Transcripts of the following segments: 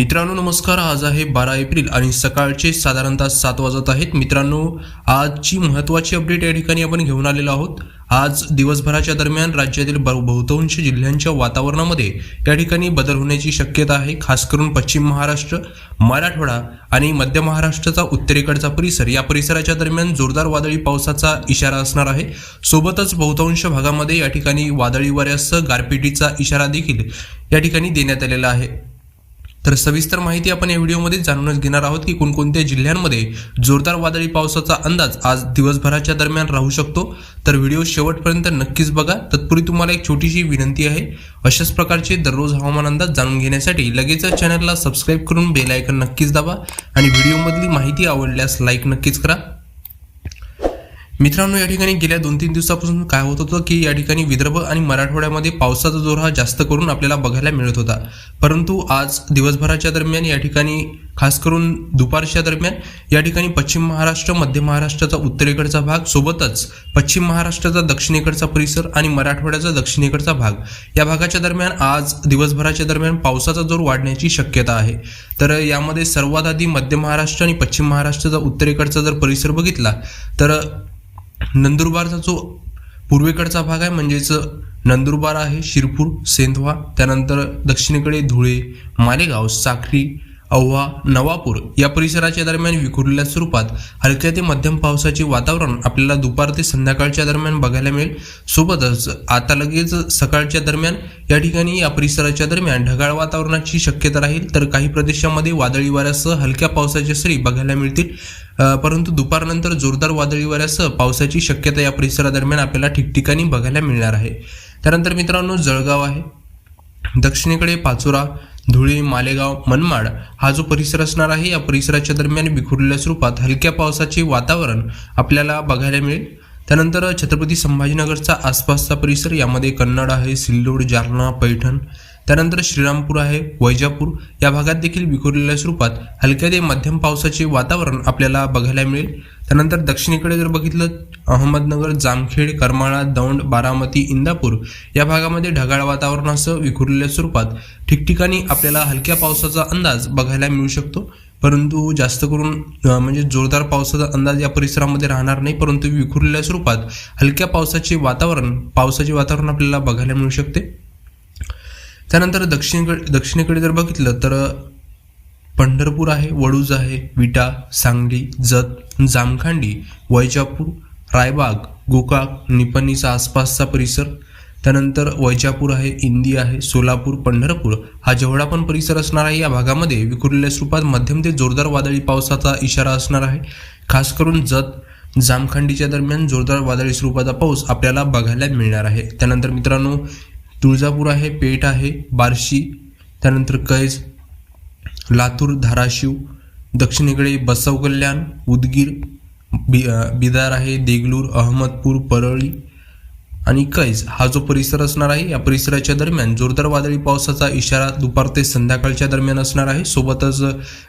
मित्रांनो नमस्कार. आज आहे बारा एप्रिल आणि सकाळचे साधारणतः सात वाजत आहेत. मित्रांनो आजची महत्त्वाची अपडेट या ठिकाणी आपण घेऊन आलेलो आहोत. आज दिवसभराच्या दरम्यान राज्यातील ब- बहुतांश जिल्ह्यांच्या वातावरणामध्ये या ठिकाणी बदल होण्याची शक्यता आहे. खास करून पश्चिम महाराष्ट्र मराठवाडा आणि मध्य महाराष्ट्राचा उत्तरेकडचा परिसर. या परिसराच्या दरम्यान जोरदार वादळी पावसाचा इशारा असणार आहे. सोबतच बहुतांश भागामध्ये या ठिकाणी वादळी वाऱ्यासह गारपिटीचा इशारा देखील या ठिकाणी देण्यात आलेला आहे. तर सविस्तर माहिती आपण या व्हिडिओमध्ये जाणूनच घेणार आहोत की कोणकोणत्या जिल्ह्यांमध्ये जोरदार वादळी पावसाचा अंदाज आज दिवसभराच्या दरम्यान राहू शकतो. तर व्हिडिओ शेवटपर्यंत नक्कीच बघा. तत्पूर्वी तुम्हाला एक छोटीशी विनंती आहे. अशाच प्रकारचे दररोज हवामान अंदाज जाणून घेण्यासाठी लगेचच चॅनलला सबस्क्राईब करून बेल आयकन नक्कीच दाबा आणि व्हिडिओमधली माहिती आवडल्यास लाईक नक्कीच करा. मित्रांनो या ठिकाणी गेल्या दोन तीन दिवसापासून काय होत होतं की या ठिकाणी विदर्भ आणि मराठवाड्यामध्ये पावसाचा जोर हा जास्त करून आपल्याला बघायला मिळत होता. परंतु आज दिवसभराच्या दरम्यान या ठिकाणी खास करून दुपारच्या दरम्यान या ठिकाणी पश्चिम महाराष्ट्र मध्य महाराष्ट्राचा उत्तरेकडचा भाग सोबतच पश्चिम महाराष्ट्राचा दक्षिणेकडचा परिसर आणि मराठवाड्याचा दक्षिणेकडचा भाग. या भागाच्या दरम्यान आज दिवसभराच्या दरम्यान पावसाचा जोर वाढण्याची शक्यता आहे. तर यामध्ये सर्वात आधी मध्य महाराष्ट्र आणि पश्चिम महाराष्ट्राचा उत्तरेकडचा जर परिसर बघितला तर नंदुरबारचा जो पूर्वेकडचा भाग आहे म्हणजेच नंदुरबार आहे शिरपूर सेंधवा त्यानंतर दक्षिणेकडे धुळे मालेगाव साखरी औवा नवापूर या परिसराच्या दरम्यान विखुरलेल्या स्वरूपात हलक्या ते मध्यम पावसाचे वातावरण आपल्याला दुपार ते संध्याकाळच्या दरम्यान बघायला मिळेल. सोबतच आता लगेच सकाळच्या दरम्यान या ठिकाणी या परिसराच्या दरम्यान ढगाळ वातावरणाची शक्यता राहील तर काही प्रदेशामध्ये वादळी वाऱ्यासह हलक्या पावसाच्या सरी बघायला मिळतील. परंतु दुपारनंतर जोरदार वादळी वाऱ्यासह पावसाची शक्यता या परिसरादरम्यान आपल्याला ठिकठिकाणी बघायला मिळणार आहे. त्यानंतर मित्रांनो जळगाव आहे. दक्षिणेकडे पाचोरा धुळे मालेगाव मनमाड हा जो परिसर असणार आहे या परिसराच्या दरम्यान विखुरलेल्या स्वरूपात हलक्या पावसाचे वातावरण आपल्याला बघायला मिळेल. त्यानंतर छत्रपती संभाजीनगरचा आसपासचा परिसर यामध्ये कन्नड आहे सिल्लोड जालना पैठण. त्यानंतर श्रीरामपूर आहे वैजापूर. या भागात देखील विखुरलेल्या स्वरूपात हलक्या ते मध्यम पावसाचे वातावरण आपल्याला बघायला मिळेल. त्यानंतर दक्षिणेकडे जर बघितलं अहमदनगर जामखेड करमाळा दौंड बारामती इंदापूर या भागामध्ये ढगाळ वातावरणासह विखुरलेल्या स्वरूपात ठिकठिकाणी आपल्याला हलक्या पावसाचा अंदाज बघायला मिळू शकतो. परंतु जास्त करून म्हणजे जोरदार पावसाचा अंदाज या परिसरामध्ये राहणार नाही परंतु विखुरलेल्या स्वरूपात हलक्या पावसाचे वातावरण पावसाचे वातावरण आपल्याला बघायला मिळू शकते. त्यानंतर दक्षिणेकडे दक्षिणेकडे जर बघितलं तर पंढरपूर आहे वडूज आहे विटा सांगली जत जामखांडी वैजापूर रायबाग गोकाक निपणीचा आसपासचा परिसर. त्यानंतर वैजापूर आहे इंदी आहे सोलापूर पंढरपूर. हा जेवढा पण परिसर असणार आहे या भागामध्ये विखुरलेल्या स्वरूपात मध्यम ते जोरदार वादळी पावसाचा इशारा असणार आहे. खास करून जत जामखंडीच्या दरम्यान जोरदार वादळी स्वरूपाचा पाऊस आपल्याला बघायला मिळणार आहे. त्यानंतर मित्रांनो तुळजापूर आहे पेठ आहे बार्शी. त्यानंतर कैज लातूर धाराशिव दक्षिणेकडे बसव कल्याण उदगीर बि बिदार आहे देगलूर अहमदपूर परळी आणि कैज हा जो परिसर असणार आहे या परिसराच्या दरम्यान जोरदार वादळी पावसाचा इशारा दुपार ते संध्याकाळच्या दरम्यान असणार आहे. सोबतच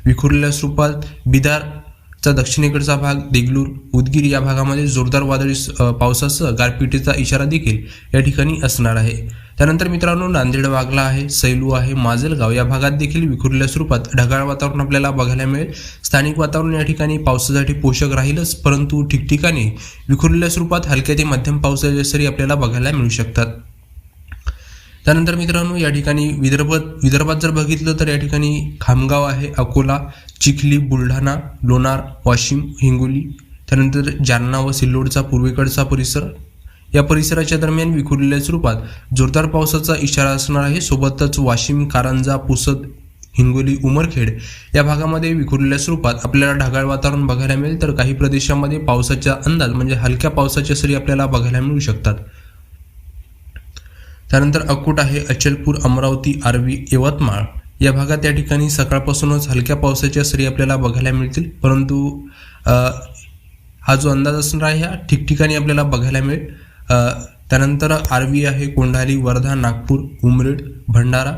विखुरलेल्या स्वरूपात बिदारचा दक्षिणेकडचा भाग देगलूर उदगीर या भागामध्ये जोरदार वादळी पावसासह गारपिटीचा इशारा देखील या ठिकाणी असणार आहे. त्यानंतर मित्रांनो नांदेड वागला आहे सैलू आहे माजलगाव या भागात देखील विखुरल्या स्वरूपात ढगाळ वातावरण आपल्याला बघायला मिळेल. स्थानिक वातावरण या ठिकाणी पावसासाठी पोषक राहीलच परंतु ठिकठिकाणी विखुरलेल्या स्वरूपात हलक्या ते मध्यम पावसाच्या सरी आपल्याला बघायला मिळू शकतात. त्यानंतर मित्रांनो या ठिकाणी विदर्भ विदर्भात जर बघितलं तर या ठिकाणी खामगाव आहे अकोला चिखली बुलढाणा लोणार वाशिम हिंगोली त्यानंतर जालना व सिल्लोडचा पूर्वेकडचा परिसर या परिसराच्या दरम्यान विखुरलेल्या स्वरूपात जोरदार पावसाचा इशारा असणार आहे. सोबतच वाशिम कारंजा पुसद हिंगोली उमरखेड या भागामध्ये विखुरलेल्या स्वरूपात आपल्याला ढगाळ वातावरण बघायला मिळेल. तर काही प्रदेशामध्ये पावसाचा अंदाज म्हणजे हलक्या पावसाच्या सरी आपल्याला बघायला मिळू शकतात. त्यानंतर अकोट आहे अचलपूर अमरावती आर्वी यवतमाळ या भागात या ठिकाणी सकाळपासूनच हलक्या पावसाच्या सरी आपल्याला बघायला मिळतील. परंतु हा जो अंदाज असणार आहे हा ठिकठिकाणी आपल्याला बघायला मिळेल. त्यानंतर आर्वी आहे कोंढाली वर्धा नागपूर उमरेड भंडारा.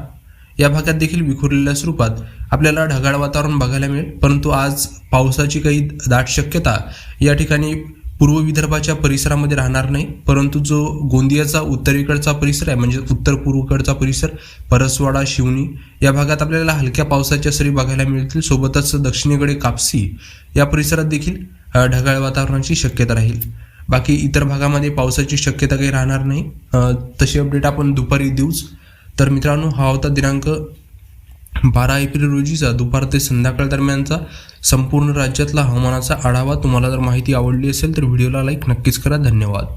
या भागात देखील विखुरलेल्या स्वरूपात आपल्याला ढगाळ वातावरण बघायला मिळेल. परंतु आज पावसाची काही दाट शक्यता या ठिकाणी पूर्व विदर्भाच्या परिसरामध्ये राहणार नाही. परंतु जो गोंदियाचा उत्तरेकडचा परिसर आहे म्हणजे उत्तर पूर्वकडचा परिसर परसवाडा शिवणी या भागात आपल्याला हलक्या पावसाच्या सरी बघायला मिळतील. सोबतच दक्षिणेकडे कापसी या परिसरात देखील ढगाळ वातावरणाची शक्यता राहील. बाकी इतर भागामध्ये पावसाची शक्यता काही राहणार नाही. तशी अपडेट आपण दुपारी देऊच. तर मित्रांनो हा होता दिनांक बारा एप्रिल रोजीचा दुपार ते संध्याकाळ दरम्यानचा संपूर्ण राज्यातला हवामानाचा आढावा. तुम्हाला जर माहिती आवडली असेल तर व्हिडिओला लाईक नक्कीच करा. धन्यवाद.